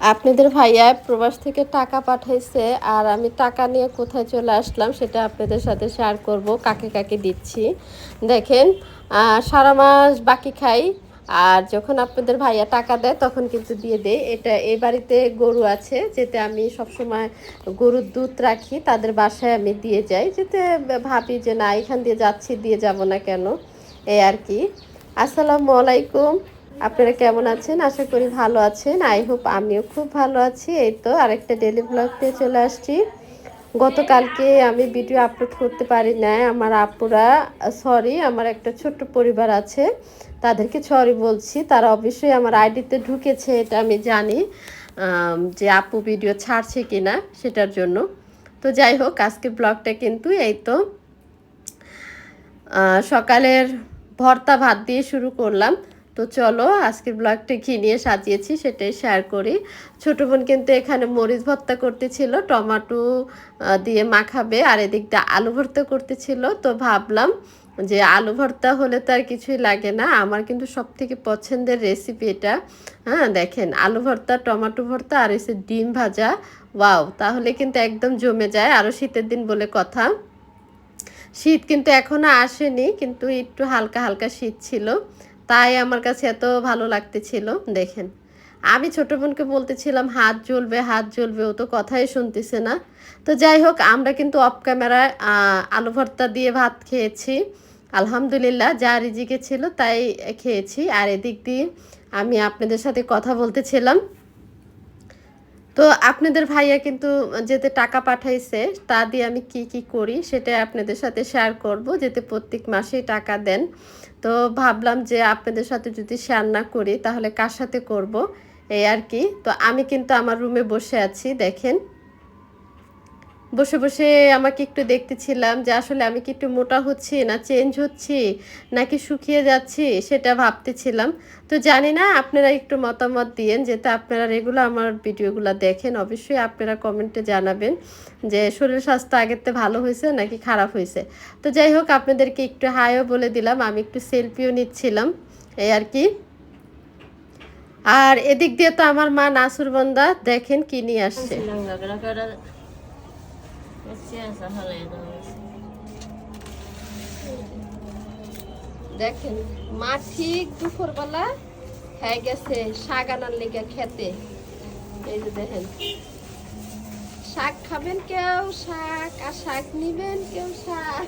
আপনাদের ভাইয়া প্রবাস থেকে টাকা পাঠাইছে আর আমি টাকা নিয়ে কোথায় চলে আসলাম সেটা আপনাদের সাথে শেয়ার করব, কাকে কাকে দিচ্ছি। দেখেন সারা মাস বাকি খাই, আর যখন আপনাদের ভাইয়া টাকা দেয় তখন কিন্তু দিয়ে দেয় এটা এই বাড়িতে গরু আছে, যেতে আমি সবসময় গরুর দুধ রাখি, তাদের বাসায় আমি দিয়ে যাই। যেতে ভাবি যে না, এখান দিয়ে যাচ্ছি, দিয়ে যাব না কেন? এই আর কি। আসসালামু আলাইকুম। আপনারা কেমন আছেন? আশা করি ভালো আছেন। আই হোপ আমিও খুব ভালো আছি। এই তো আরেকটা ডেলি ব্লগ দিয়ে চলে আসছি। গতকালকে আমি ভিডিও আপলোড করতে পারি নাই। আমার আপুরা সরি আমার একটা ছোট্ট পরিবার আছে। তাদেরকে সরি বলছি। তারা অবশ্যই আমার আইডিতে ঢুকেছে, এটা আমি জানি যে আপু ভিডিও ছাড়ছে কি না সেটার জন্য। তো যাই হোক, আজকে ব্লগটা কিন্তু এই তো। সকালের ভর্তা ভাত দিয়ে শুরু করলাম। তো চলো আজকের ব্লগটা ঘি নিয়ে সাজিয়েছি সেটাই শেয়ার করি। ছোটো বোন কিন্তু এখানে মরিচ ভর্তা করতেছিল, টমাটো দিয়ে মাখাবে, আর এদিকটা আলু ভর্তা করতেছিল। তো ভাবলাম যে আলু ভর্তা হলে তো আর কিছুই লাগে না, আমার কিন্তু সব থেকে পছন্দের রেসিপি এটা। হ্যাঁ দেখেন, আলু ভর্তা, টমাটো ভর্তা, আর এসে ডিম ভাজা। ওয়াও, তাহলে কিন্তু একদম জমে যায় আরও শীতের দিন বলে কথা। শীত কিন্তু এখনও আসেনি, কিন্তু একটু হালকা হালকা শীত ছিল। তাই আমার কাছে এত ভালো লাগতেছিল, দেখেন। আমি ছোট বোনকে বলতেছিলাম, হাত জ্বলবে হাত জ্বলবে। ও তো কথাই শুনতেছে না। তো যাই হোক, আমরা কিন্তু অফ ক্যামেরায় আলু ভর্তা দিয়ে ভাত খেয়েছি। আলহামদুলিল্লাহ, যা রিজিকে ছিল তাই খেয়েছি। আর এদিক দিয়ে আমি আপনাদের সাথে কথা বলতেছিলাম। তো আপনাদের ভাইয়া কিন্তু যেতে টাকা পাঠাইছে, তা দিয়ে আমি কি কি করি সেটা আপনাদের সাথে শেয়ার করব, যেতে প্রত্যেক মাসেই টাকা দেন। তো ভাবলাম যে আপনাদের সাথে যদি শেয়ার না করি তাহলে কার সাথে করব? এই আর কি। তো আমি কিন্তু আমার রুমে বসে আছি, দেখেন। বসে বসে আমাকে একটু দেখতেছিলাম যে আসলে আমি কি একটু মোটা হচ্ছি না চেঞ্জ হচ্ছি নাকি শুকিয়ে যাচ্ছি সেটা ভাবতেছিলাম। তো জানি না, আপনারা একটু মতামত দিয়েন যেটা আপনারা রেগুলার আমার ভিডিওগুলো দেখেন, অবশ্যই আপনারা কমেন্টে জানাবেন যে শরীর স্বাস্থ্য আগের থেকে ভালো হয়েছে নাকি খারাপ হয়েছে। তো যাই হোক, আপনাদেরকে একটু হাইও বলে দিলাম, আমি একটু সেলফিও নিচ্ছিলাম, এই আর কি। আর এদিক দিয়ে তো আমার মা নাসুরবন্দা দেখেন কি নিয়ে আসছে। দেখেন মা ঠিক দুপুরবেলা হয়ে গেছে শাক আনার লেগে খেতে। এই যে দেখেন শাক খাবেন কেউ শাক আর শাক নিবেন কেউ শাক।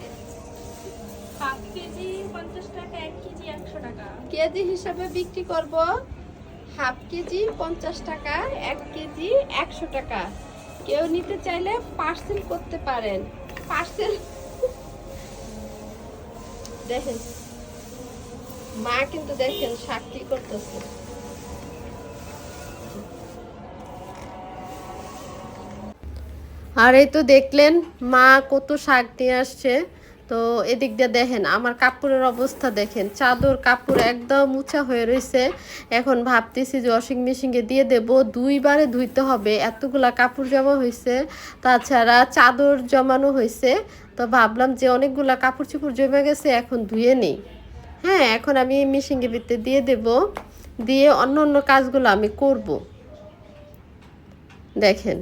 কেজি হিসাবে বিক্রি করব হাফ কেজি পঞ্চাশ টাকা এক কেজি একশো টাকা। কেউ নিতে চাইলে পার্সেল করতে পারেন। পার্সেল দেখেন। মা কিন্তু দেখেন শাক কি করতেছে। আর এই তো দেখলেন মা কত শাক নিয়ে আসছে। তো এদিক দিয়ে দেখেন, আমার কাপড়ের অবস্থা দেখেন। চাদর, কাপড় একদম উঁচা হয়ে রয়েছে। এখন ভাবতেছি যে ওয়াশিং মেশিনে দিয়ে দেব, দুইবারে ধুইতে হবে। এতগুলা কাপড় জমা হয়েছে, তাছাড়া চাদর জমানো হয়েছে। তো ভাবলাম যে অনেকগুলা কাপড় চোপড় জমে গেছে, এখন ধুয়ে নেই। হ্যাঁ এখন আমি এই মেশিনে ভিতরে দিয়ে দেব। দিয়ে অন্য অন্য কাজগুলো আমি করব। দেখেন।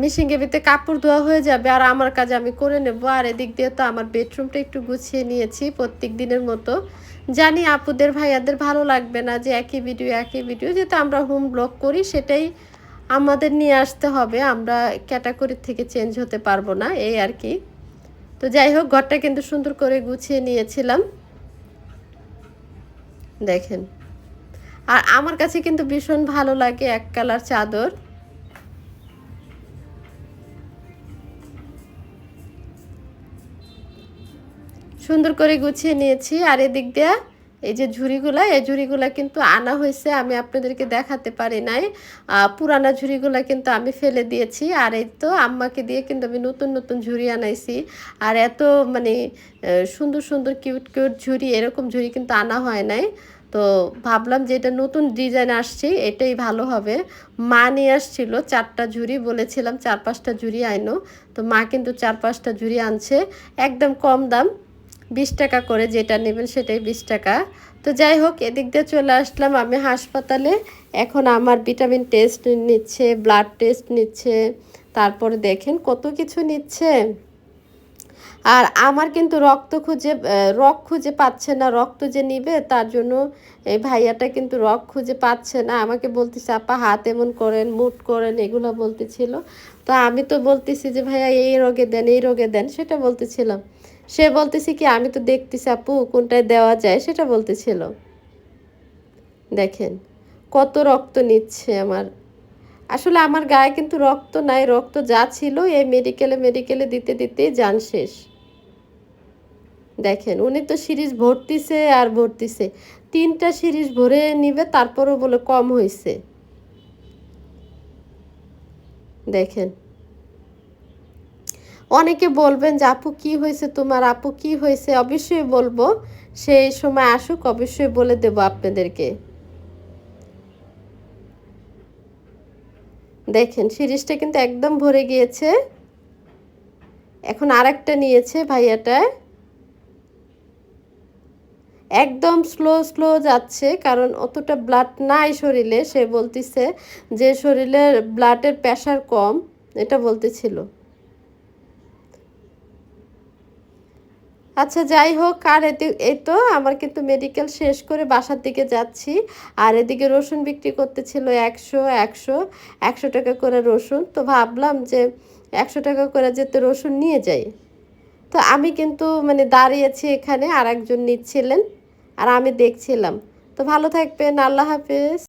মেশিনের ভিতরে কাপড় ধোয়া হয়ে যাবে আর আমার কাজ আমি করে নেব। আর এদিক দিয়ে তো আমার বেডরুমটা একটু গুছিয়ে নিয়েছি প্রত্যেক দিনের মতো। জানি আপুদের, ভাইয়াদের ভালো লাগবে না যে একই ভিডিও একই ভিডিও যেহেতু আমরা হোম ব্লগ করি, সেটাই আমাদের নিয়ে আসতে হবে। আমরা ক্যাটাগরির থেকে চেঞ্জ হতে পারব না, এই আর কি। তো যাই হোক, ঘরটা কিন্তু সুন্দর করে গুছিয়ে নিয়েছিলাম। দেখেন। আর আমার কাছে কিন্তু ভীষণ ভালো লাগে এক কালার চাদর। সুন্দর করে গুছিয়ে নিয়েছি। আর এদিক দিয়ে এই যে ঝুড়িগুলা, এই ঝুড়িগুলা কিন্তু আনা হয়েছে, আমি আপনাদেরকে দেখাতে পারি নাই। পুরানা ঝুড়িগুলা কিন্তু আমি ফেলে দিয়েছি। আর এই তো আম্মাকে দিয়ে কিন্তু আমি নতুন নতুন ঝুড়ি আনাইছি। আর এত মানে সুন্দর সুন্দর কিউট কিউট ঝুড়ি, এরকম ঝুড়ি কিন্তু আনা হয় নাই। তো ভাবলাম যে এটা নতুন ডিজাইন আসছে, এটাই ভালো হবে। মা নিয়ে আসছিল চারটা ঝুড়ি, বলেছিলাম চার পাঁচটা ঝুড়ি আইনো। তো মা কিন্তু চার পাঁচটা ঝুড়ি আনছে, একদম কম দাম। বিশ টাকা করে যেটা নেবেন সেটাই বিশ টাকা। তো যাই হোক, এদিক দিয়ে চলে আসলাম আমি হাসপাতালে। এখন আমার ভিটামিন টেস্ট নিচ্ছে, ব্লাড টেস্ট নিচ্ছে, তারপরে দেখেন কত কিছু নিচ্ছে। আর আমার কিন্তু রক্ত খুঁজে, রক খুঁজে পাচ্ছে না, রক্ত যে নিবে তার জন্য এই ভাইয়াটা কিন্তু রক খুঁজে পাচ্ছে না। আমাকে বলতেছে, আপা, হাত এমন করেন, মুট করেন, এগুলো বলতেছিল। তো আমি তো বলতেছি যে, ভাইয়া, এই রোগে দেন, এই রোগে দেন, সেটা বলতেছিলাম। সে বলতেছে কি, আমি তো দেখতেছি আপু, কোনটায় দেওয়া যায়? সেটা বলতেছিল। দেখেন, কত রক্ত নিচ্ছে আমার। আসলে আমার গায়ে কিন্তু রক্ত নাই, রক্ত যা ছিল এই মেডিকেলে মেডিকেলে দিতে দিতেই যান শেষ। দেখেন, উনি তো সিরিজ ভর্তিছে আর ভর্তিছে। তিনটা সিরিজ ভরে নিবে, তারপরও বলে কম হয়েছে দেখেন অনেকে বলবেন যে, আপু, কি হয়েছে তোমার? আপু, কি হয়েছে? অবশ্যই বলব সেই সময় আসুক, অবশ্যই বলে দেব আপনাদেরকে। দেখেন, সিরিজটা কিন্তু একদম ভরে গিয়েছে। এখন আরেকটা নিয়েছে ভাইয়াটায় একদম স্লো স্লো যাচ্ছে, কারণ অতটা ব্লাড নাই শরীরে। সে বলতেছে যে, শরীরের ব্লাডের প্রেশার কম। এটা বলতেছিল। আচ্ছা যাই হোক, আর এই তো আমার কিন্তু মেডিকেল শেষ করে বাসার দিকে যাচ্ছি। আর এদিকে রসুন বিক্রি করতেছিল একশো একশো একশো টাকা করে রসুন। তো ভাবলাম যে একশো টাকা করে যেতে রসুন নিয়ে যাই। তো আমি কিন্তু মানে দাঁড়িয়েছি এখানে আর একজন নিচ্ছিলেন, আর আমি দেখছিলাম। তো ভালো থাকবেন, আল্লাহ হাফেজ।